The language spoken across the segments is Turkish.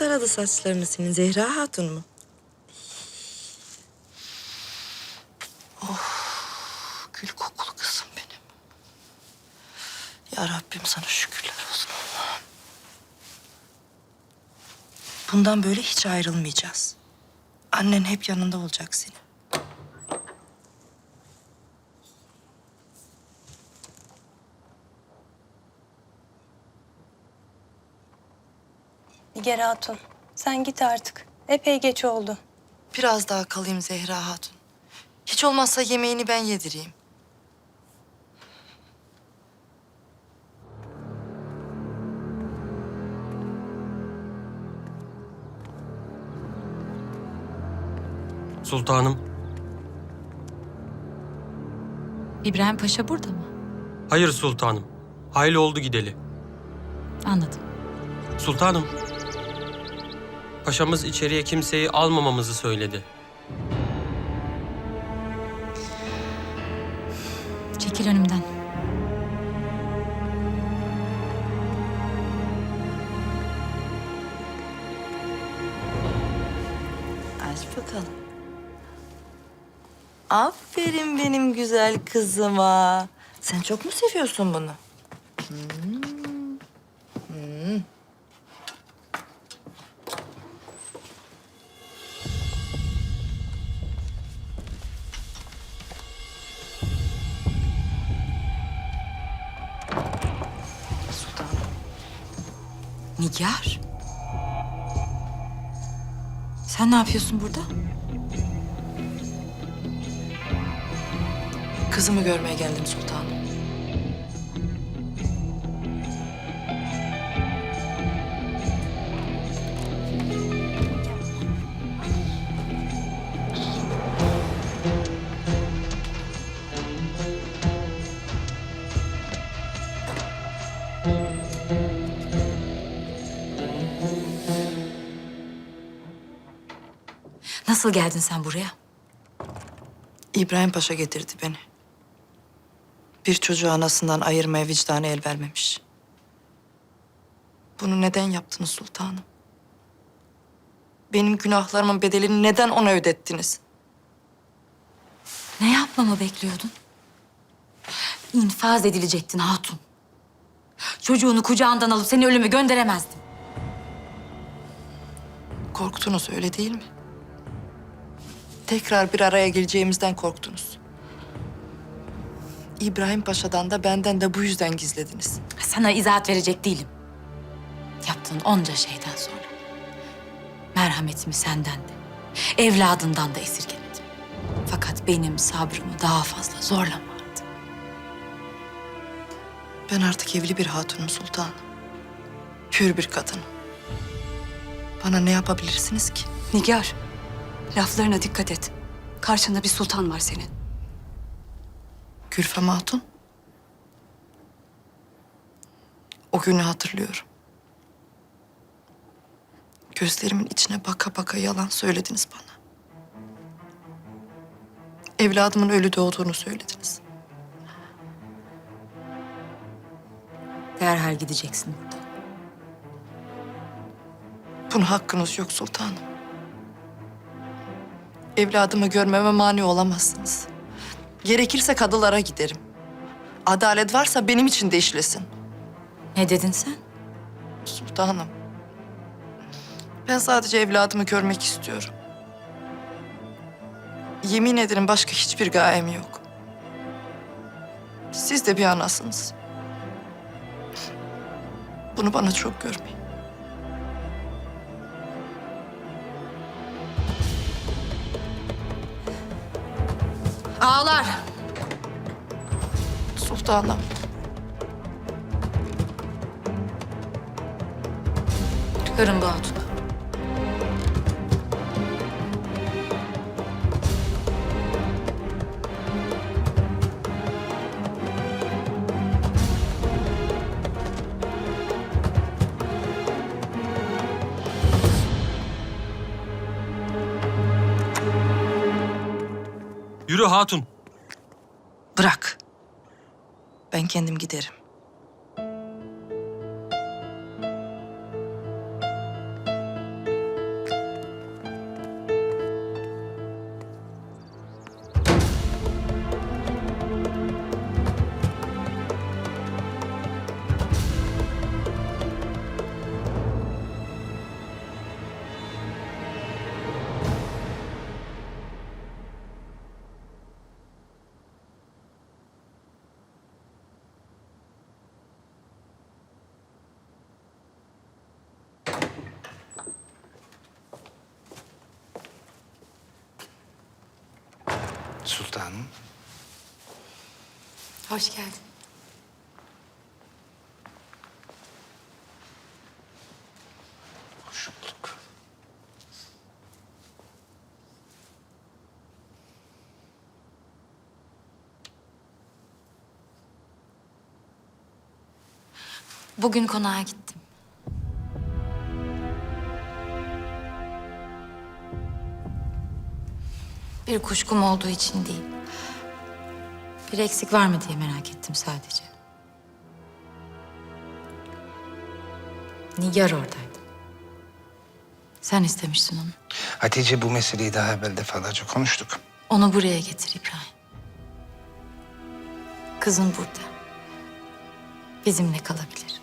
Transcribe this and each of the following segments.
Taradı saçlarını senin Zehra Hatun mu? Oh, gül kokulu kızım benim. Ya Rabbim sana şükürler olsun. Bundan böyle hiç ayrılmayacağız. Annen hep yanında olacak senin. Nigar Hatun, sen git artık. Epey geç oldu. Biraz daha kalayım Zehra Hatun. Hiç olmazsa yemeğini ben yedireyim. Sultanım. İbrahim Paşa burada mı? Hayır sultanım. Hayli oldu gideli. Anladım. Sultanım. Paşamız içeriye kimseyi almamamızı söyledi. Çekil önümden. Aç bakalım. Aferin benim güzel kızıma. Sen çok mu seviyorsun bunu? Hmm. Nigar. Sen ne yapıyorsun burada? Kızımı görmeye geldim sultanım. Nasıl geldin sen buraya? İbrahim Paşa getirdi beni. Bir çocuğu anasından ayırmaya vicdanı el vermemiş. Bunu neden yaptınız sultanım? Benim günahlarımın bedelini neden ona ödettiniz? Ne yapmamı bekliyordun? İnfaz edilecektin hatun. Çocuğunu kucağından alıp seni ölüme gönderemezdim. Korktunuz öyle değil mi? Tekrar bir araya geleceğimizden korktunuz. İbrahim Paşa'dan da benden de bu yüzden gizlediniz. Sana izahat verecek değilim. Yaptığın onca şeyden sonra. Merhametimi senden de, evladından da esirgemedim. Fakat benim sabrımı daha fazla zorlama artık. Ben artık evli bir hatunum sultanım. Hür bir kadınım. Bana ne yapabilirsiniz ki? Nigar, laflarına dikkat et. Karşında bir sultan var senin. Gülfem Hatun. O günü hatırlıyorum. Gözlerimin içine baka baka yalan söylediniz bana. Evladımın ölü doğduğunu söylediniz. Derhal gideceksin buradan. Buna hakkınız yok sultanım. Evladımı görmeme mani olamazsınız. Gerekirse kadılara giderim. Adalet varsa benim için de işlesin. Ne dedin sen? Sultanım. Ben sadece evladımı görmek istiyorum. Yemin ederim başka hiçbir gayem yok. Siz de bir anasınız. Bunu bana çok görmeyin. Ağlar. Sultanım. Çıkarın bu. Yürü hatun. Bırak. Ben kendim giderim. Sultanım. Hoş geldin. Hoş bulduk. Bugün konağa gittim. Bir kuşkum olduğu için değil. Bir eksik var mı diye merak ettim sadece. Nigar oradaydı. Sen istemiştin onu. Hatice bu meseleyi daha evvel defalarca konuştuk. Onu buraya getir İbrahim. Kızın burada. Bizimle kalabilir.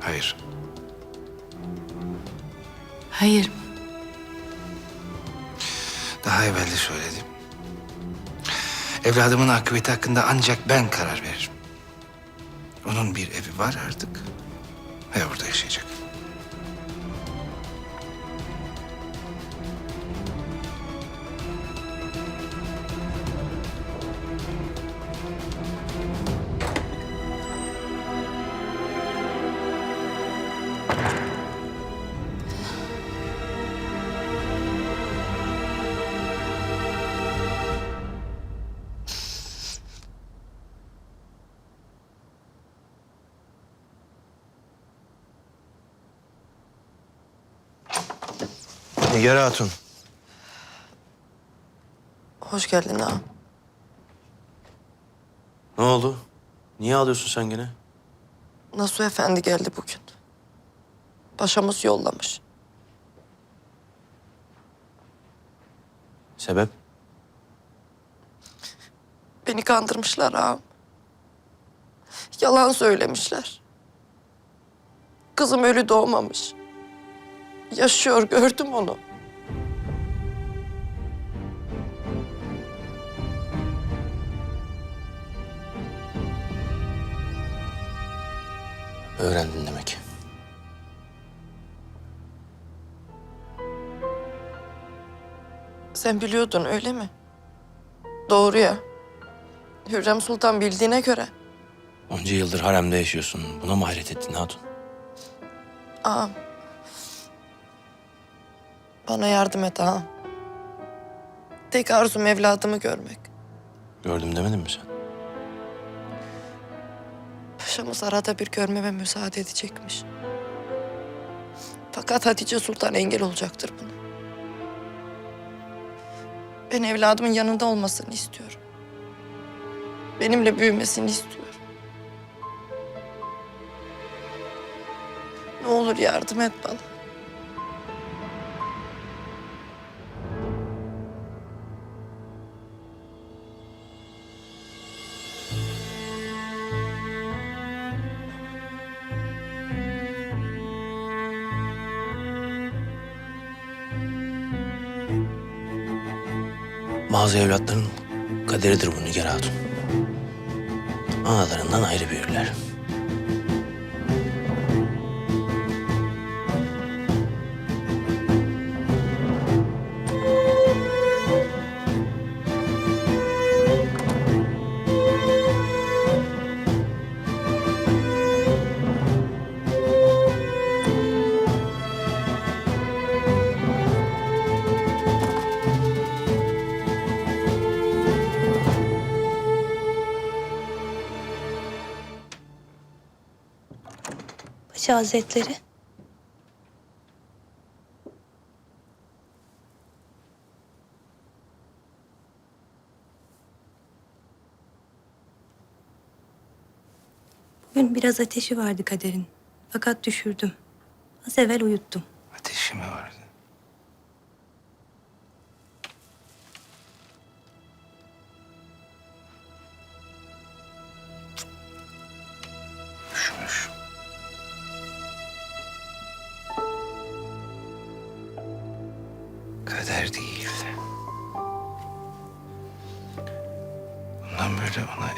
Hayır. Hayır? Daha evvel de söyledim. Evladımın akıbeti hakkında ancak ben karar veririm. Onun bir evi var artık. Ve orada yaşayacak. Nigar Hatun. Hoş geldin ağam. Ne oldu? Niye ağlıyorsun sen gene? Nasuh Efendi geldi bugün. Paşamız yollamış. Sebep? Beni kandırmışlar ağam. Yalan söylemişler. Kızım ölü doğmamış. Yaşıyor gördüm onu. Sen biliyordun öyle mi? Doğru ya. Hürrem Sultan bildiğine göre. Onca yıldır haremde yaşıyorsun. Buna mı hayret ettin Hatun? Ağam. Bana yardım et ağam. Tek arzum evladımı görmek. Gördüm demedin mi sen? Paşamız arada bir görmeme müsaade edecekmiş. Fakat Hatice Sultan engel olacaktır buna. Ben evladımın yanında olmasını istiyorum. Benimle büyümesini istiyorum. Ne olur yardım et bana. Bazı evlatların kaderidir bu Nigar Hatun. Analarından ayrı büyürler. Hazretleri. Bugün biraz ateşi vardı kaderin. Fakat düşürdüm. Az evvel uyuttum. Ateşi mi vardı?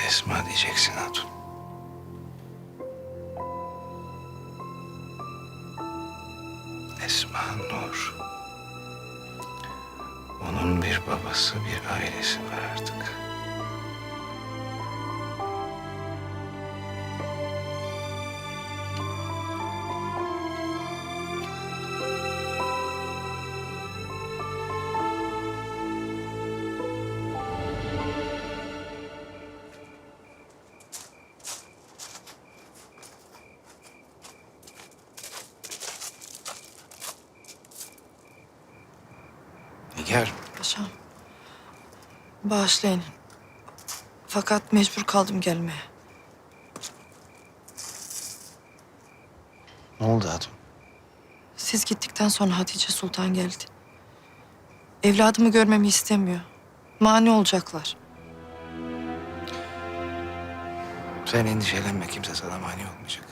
Esma diyeceksin Hatun. Esma Nur. Onun bir babası, bir ailesi var artık. Nigar, Paşam. Bağışlayın. Fakat mecbur kaldım gelmeye. ne oldu hatun? Siz gittikten sonra Hatice Sultan geldi. Evladımı görmemi istemiyor. Mani olacaklar. Sen endişelenme, kimse sana mani olmayacak.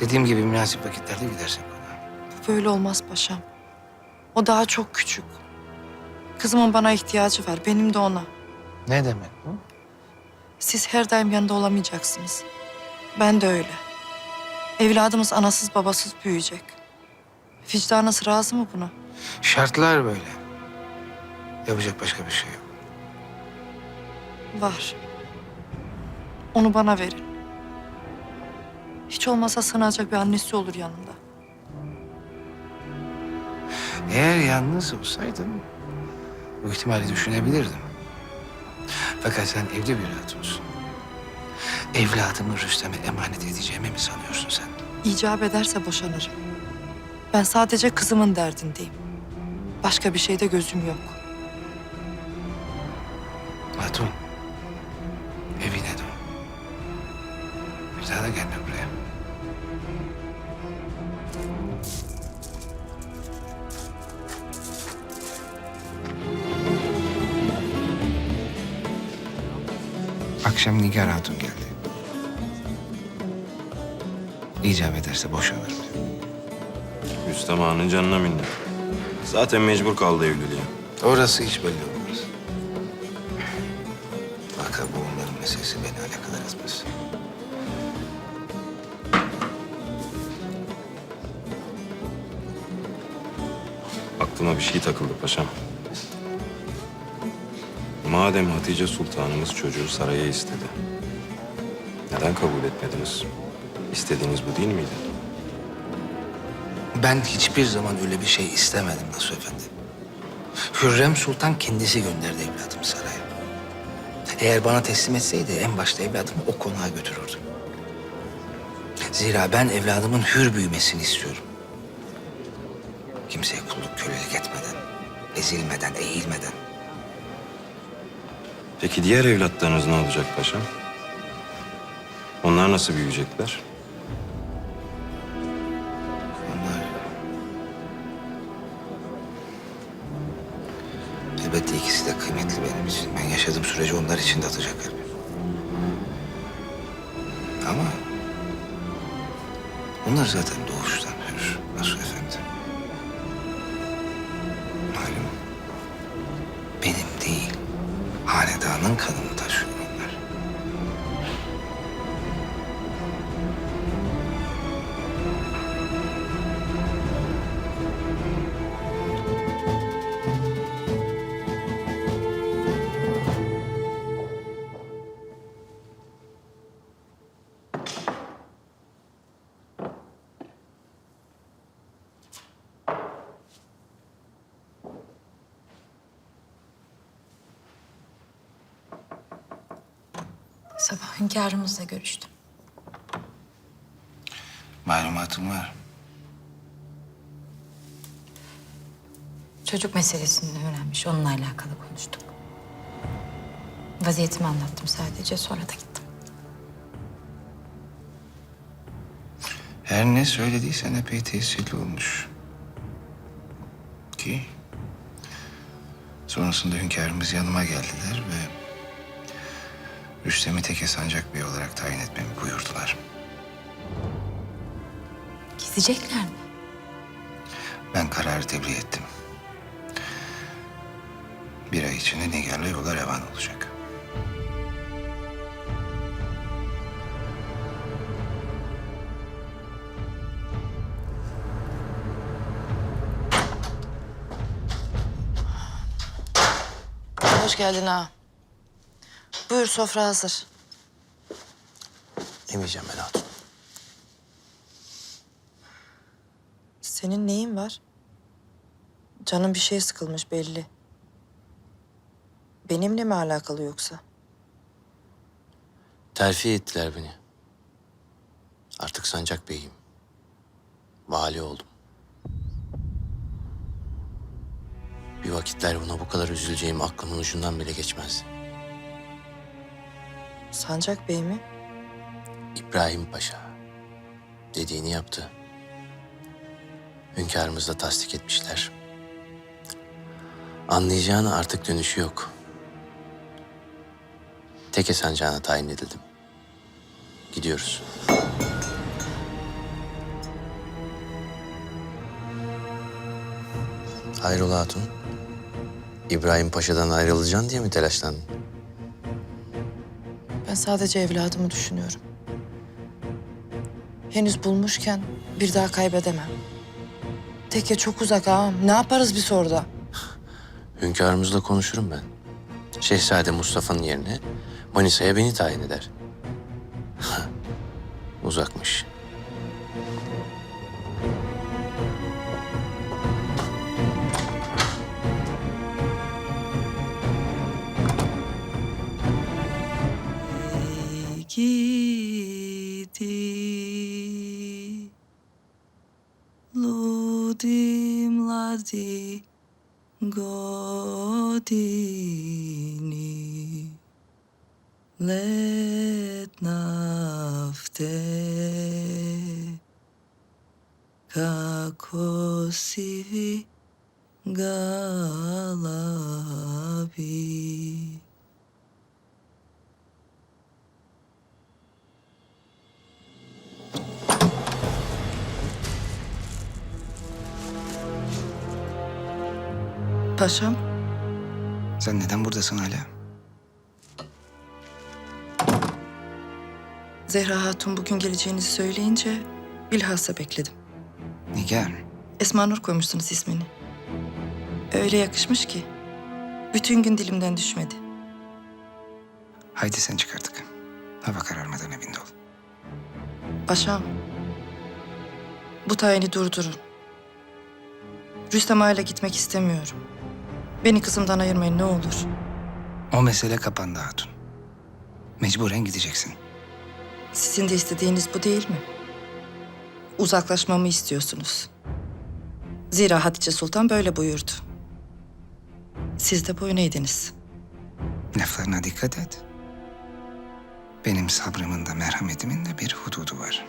Dediğim gibi münasip vakitlerde gidersek ona. Böyle olmaz paşam. O daha çok küçük. Kızımın bana ihtiyacı var. Benim de ona. Ne demek bu? Siz her daim yanında olamayacaksınız. Ben de öyle. Evladımız anasız babasız büyüyecek. Vicdanınız razı mı buna? Şartlar böyle. Yapacak başka bir şey yok. Var. Onu bana verin. Hiç olmazsa sığınacak bir annesi olur yanında. Eğer yalnız olsaydım bu ihtimali düşünebilirdim. Fakat sen evli bir hatunsun. Evladımı Rüstem'e emanet edeceğimi mi sanıyorsun sen? İcap ederse boşanırım. Ben sadece kızımın derdindeyim. Başka bir şeyde gözüm yok. Hatun, evine dön. Bir daha da gelme Akşam Nigar Hatun geldi. İcap ederse boşanırım. Rüstem Ağa'nın canına minnet. Zaten mecbur kaldı evliliğe. Orası hiç belli olmaz. Vaka bu onların meselesi beni alakadar etmez. Aklıma bir şey takıldı paşam. Madem Hatice Sultanımız çocuğu saraya istedi. Neden kabul etmediniz? İstediğiniz bu değil miydi? Ben hiçbir zaman öyle bir şey istemedim Nasuh Efendi. Hürrem Sultan kendisi gönderdi evladımı saraya. Eğer bana teslim etseydi en başta evladımı o konağa götürürdüm. Zira ben evladımın hür büyümesini istiyorum. Kimseye kulluk kölelik etmeden, ezilmeden, eğilmeden. Peki diğer evlatlarınız ne olacak paşam? Onlar nasıl büyüyecekler? Onlar... Elbette ikisi de kıymetli benim için. Ben yaşadığım sürece onlar için de atacak kalbim. Ama... Onlar zaten doğuştan 难啃 Sabah hünkârımızla görüştüm. Malumatım var. Çocuk meselesini öğrenmiş. Onunla alakalı konuştuk. Vaziyetimi anlattım sadece. Sonra da gittim. Her ne söylediysen epey tesirli olmuş. Ki sonrasında hünkârımız yanıma geldiler ve Rüstem'i teke sancak bey olarak tayin etmemi buyurdular. Gidecekler mi? Ben kararı tebliğ ettim. Bir ay içinde Nigar'la yola revan olacak. Hoş geldin ha. Buyur sofra hazır. Yemeyeceğim ben hatun. Senin neyin var? Canın bir şey sıkılmış belli. Benimle mi alakalı yoksa? Terfi ettiler beni. Artık sancak beyim. Vali oldum. Bir vakitler buna bu kadar üzüleceğim aklımın ucundan bile geçmezdi. Sancak Bey mi? İbrahim Paşa dediğini yaptı. Hünkârımız da tasdik etmişler. Anlayacağın artık dönüşü yok. Teke sancağına tayin edildim. Gidiyoruz. Hayrola hatun? İbrahim Paşa'dan ayrılacaksın diye mi telaşlandın? Sadece evladımı düşünüyorum. Henüz bulmuşken bir daha kaybedemem. Teke çok uzak ağam. Ne yaparız biz orada? Hünkârımızla konuşurum ben. Şehzade Mustafa'nın yerine Manisa'ya beni tayin eder. Uzakmış. Paşam, Sen neden buradasın hala? Zehra Hatun bugün geleceğinizi söyleyince bilhassa bekledim. Nigar. Esma Nur koymuşsunuz ismini. Öyle yakışmış ki. Bütün gün dilimden düşmedi. Haydi sen çık artık. Hava kararmadan evinde ol. Paşam, bu tayini durdurun. Rüstem Ağa'yla gitmek istemiyorum. Beni kızımdan ayırmayın ne olur. O mesele kapandı hatun. Mecburen gideceksin. Sizin de istediğiniz bu değil mi? Uzaklaşmamı istiyorsunuz. Zira Hatice Sultan böyle buyurdu. Siz de boyun eğdiniz. Laflarına dikkat et. Benim sabrımın da merhametimin de bir hududu var.